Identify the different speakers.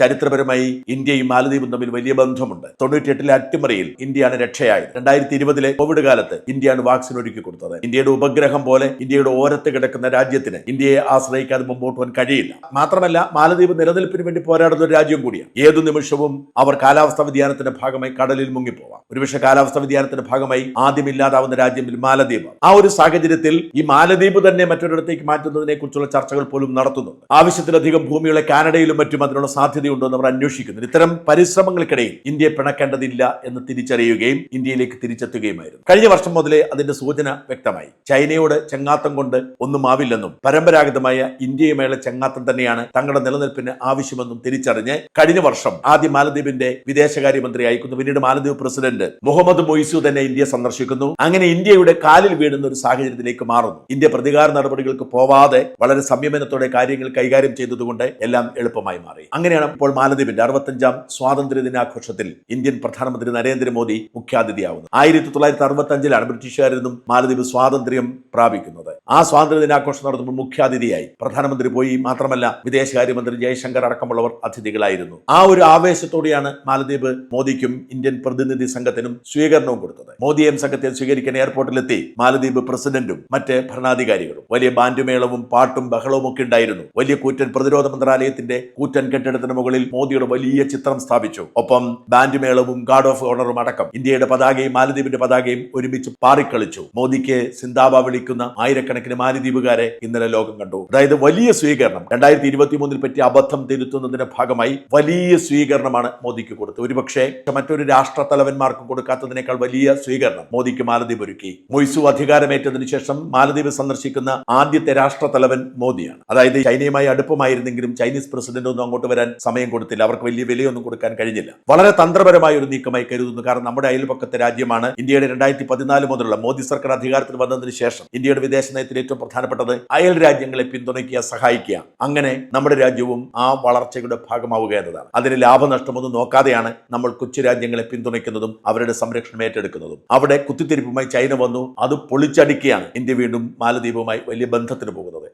Speaker 1: ചരിത്രപരമായി ഇന്ത്യയും മാലദ്വീപും തമ്മിൽ വലിയ ബന്ധമുണ്ട്. തൊണ്ണൂറ്റിയെട്ടിലെ അട്ടിമറിയിൽ ഇന്ത്യയാണ് രക്ഷയായത്. രണ്ടായിരത്തി ഇരുപതിലെ കോവിഡ് കാലത്ത് ഇന്ത്യയാണ് വാക്സിൻ ഒരുക്കി കൊടുത്തത്. ഇന്ത്യയുടെ ഉപഗ്രഹം പോലെ ഇന്ത്യയുടെ ഓരത്ത് കിടക്കുന്ന രാജ്യത്തിന് ഇന്ത്യയെ ആശ്രയിക്കാതെ മുമ്പോട്ട് പോകാൻ കഴിയില്ല. മാത്രമല്ല മാലദ്വീപ് നിലനിൽപ്പിന് വേണ്ടി പോരാടുന്ന ഒരു രാജ്യം കൂടിയാണ്. ഏതു നിമിഷവും അവർ കാലാവസ്ഥാ വ്യതിയാനത്തിന്റെ ഭാഗമായി കടലിൽ മുങ്ങിപ്പോവാം. ഒരുപക്ഷെ കാലാവസ്ഥാ വ്യതിയാനത്തിന്റെ ഭാഗമായി ആദ്യം ഇല്ലാതാവുന്ന രാജ്യം മാലദ്വീപ് ആ ഒരു സാഹചര്യത്തിൽ ഈ മാലദ്വീപ് തന്നെ മറ്റൊരിടത്തേക്ക് മാറ്റുന്നതിനെ കുറിച്ചുള്ള ചർച്ചകൾ പോലും നടത്തുന്നുണ്ട്. ആവശ്യത്തിലധികം ഭൂമിയുള്ള കാനഡയിലും മറ്റും അതിനുള്ള സാധ്യതയുണ്ടോ എന്ന് അവർ അന്വേഷിക്കുന്നു ഇത്തരം പരിശ്രമങ്ങൾക്കിടയിൽ ഇന്ത്യയെ പിണക്കേണ്ടതില്ല എന്ന് തിരിച്ചറിയുകയും ഇന്ത്യയിലേക്ക് തിരിച്ചെത്തുകയുമായിരുന്നു. കഴിഞ്ഞ വർഷം മുതലേ അതിന്റെ സൂചന വ്യക്തമായി. ചൈനയോട് ചെങ്ങാത്തം കൊണ്ട് ഒന്നും ആവില്ലെന്നും പരമ്പരാഗതമായ ഇന്ത്യയുമായുള്ള ചെങ്ങാത്തം തന്നെയാണ് തങ്ങളുടെ നിലനിൽപ്പിന് ആവശ്യമെന്നും തിരിച്ചറിഞ്ഞ് കഴിഞ്ഞ വർഷം ആദ്യം മാലദ്വീപിന്റെ വിദേശകാര്യമന്ത്രി അയക്കുന്നു പിന്നീട് മാലദ്വീപ് പ്രസിഡന്റ് മുഹമ്മദ് മൊയ്സു തന്നെ ഇന്ത്യ സന്ദർശിക്കുന്നു. അങ്ങനെ ഇന്ത്യയുടെ കാലിൽ വീഴുന്ന ഒരു സാഹചര്യത്തിലേക്ക് മാറുന്നു. ഇന്ത്യ പ്രതികാര നടപടികൾക്ക് പോവാതെ വളരെ സംയമനത്തോടെ കാര്യങ്ങൾ കൈകാര്യം ചെയ്തതുകൊണ്ട് എല്ലാം എളുപ്പമായി മാറി. അങ്ങനെയാണ് ഇപ്പോൾ മാലദ്വീപിന്റെ അറുപത്തഞ്ചാം സ്വാതന്ത്ര്യ ദിനാഘോഷത്തിൽ ഇന്ത്യൻ പ്രധാനമന്ത്രി നരേന്ദ്രമോദി മുഖ്യാതിഥിയാവുന്നത് ആയിരത്തി തൊള്ളായിരത്തി അറുപത്തി അഞ്ചിലാണ് ബ്രിട്ടീഷുകാരിൽ നിന്നും മാലദ്വീപ് സ്വാതന്ത്ര്യം പ്രാപിക്കുന്നത്. ആ സ്വാതന്ത്ര്യ ദിനാഘോഷം നടത്തുമ്പോൾ മുഖ്യാതിഥിയായി പ്രധാനമന്ത്രി പോയി. മാത്രമല്ല വിദേശകാര്യമന്ത്രി ജയശങ്കർ അടക്കമുള്ളവർ അതിഥികളായിരുന്നു. ആ ഒരു ആവേശത്തോടെയാണ് മാലദ്വീപ് മോദിക്കും ഇന്ത്യൻ പ്രതിനിധി സംഘത്തിനും സ്വീകരണവും കൊടുത്തത്. മോദി എം സംഘത്തെ സ്വീകരിക്കാൻ എയർപോർട്ടിലെത്തി മാലദ്വീപ് പ്രസിഡന്റും മറ്റ് ഭരണാധികാരികളും. വലിയ ബാൻഡുമേളവും പാട്ടും ബഹളവും ഒക്കെ ഉണ്ടായിരുന്നു. വലിയ കൂറ്റൻ പ്രതിരോധ മന്ത്രാലയത്തിന്റെ കൂറ്റൻ കെട്ടിടത്തിന് മുകളിൽ മോദിയുടെ വലിയ ചിത്രം സ്ഥാപിച്ചു. ഒപ്പം ബാൻഡ് മേളവും ഗാർഡ് ഓഫ് ഓണറും അടക്കം ഇന്ത്യയുടെ പതാകയും മാലദ്വീപിന്റെ പതാകയും ഒരുമിച്ച് പാറിക്കളിച്ചു. മോദിക്ക് സിന്താബ വിളിക്കുന്ന ആയിരക്കണക്കിന് മാലദ്വീപുകാരെ ഇന്നലെ ലോകം കണ്ടു. അതായത് വലിയ സ്വീകരണം. രണ്ടായിരത്തി ഇരുപത്തി മൂന്നിൽ പറ്റി അബദ്ധം തിരുത്തുന്നതിന്റെ ഭാഗമായി വലിയ സ്വീകരണമാണ് മോദിക്ക് കൊടുത്തത്. ഒരുപക്ഷെ മറ്റൊരു രാഷ്ട്ര തലവന്മാർക്കും കൊടുക്കാത്തതിനേക്കാൾ വലിയ സ്വീകരണം മോദിക്ക് മാലദ്വീപ് ഒരുക്കി. മൊയ്സു അധികാരമേറ്റതിനു ശേഷം മാലദ്വീപ് സന്ദർശിക്കുന്ന ആദ്യത്തെ രാഷ്ട്ര തലവൻ മോദിയാണ്. അതായത് ചൈനയുമായി അടുപ്പമായിരുന്നെങ്കിലും ചൈനീസ് പ്രസിഡന്റ് ഒന്നും അങ്ങോട്ട് വരാൻ സമയം കൊടുത്തില്ല. അവർക്ക് വലിയ വിലയൊന്നും കൊടുക്കാൻ കഴിഞ്ഞില്ല. വളരെ തന്ത്രപരമായ ഒരു നീക്കമായി കരുതുന്നു. കാരണം നമ്മുടെ അയൽപക്കത്തെ രാജ്യമാണ് ഇന്ത്യയുടെ രണ്ടായിരത്തി പതിനാല് മുതലുള്ള മോദി സർക്കാർ അധികാരത്തിൽ വന്നതിന് ശേഷം ഇന്ത്യയുടെ വിദേശ നയത്തിൽ ഏറ്റവും പ്രധാനപ്പെട്ടത് അയൽ രാജ്യങ്ങളെ പിന്തുണയ്ക്കുക സഹായിക്കുക. അങ്ങനെ നമ്മുടെ രാജ്യവും ആ വളർച്ചയുടെ ഭാഗമാവുക എന്നതാണ്. അതിന് ലാഭനഷ്ടമൊന്നും നോക്കാതെയാണ് നമ്മൾ കൊച്ചു രാജ്യങ്ങളെ പിന്തുണയ്ക്കുന്നതും അവരുടെ സംരക്ഷണം ഏറ്റെടുക്കുന്നതും. അവിടെ കുത്തിത്തിരിപ്പുമായി ചൈന വന്നു. അത് പൊളിച്ചടിക്കുകയാണ്. ഇന്ത്യ വീണ്ടും മാലദ്വീപുമായി വലിയ ബന്ധത്തിന് പോകുന്നത്.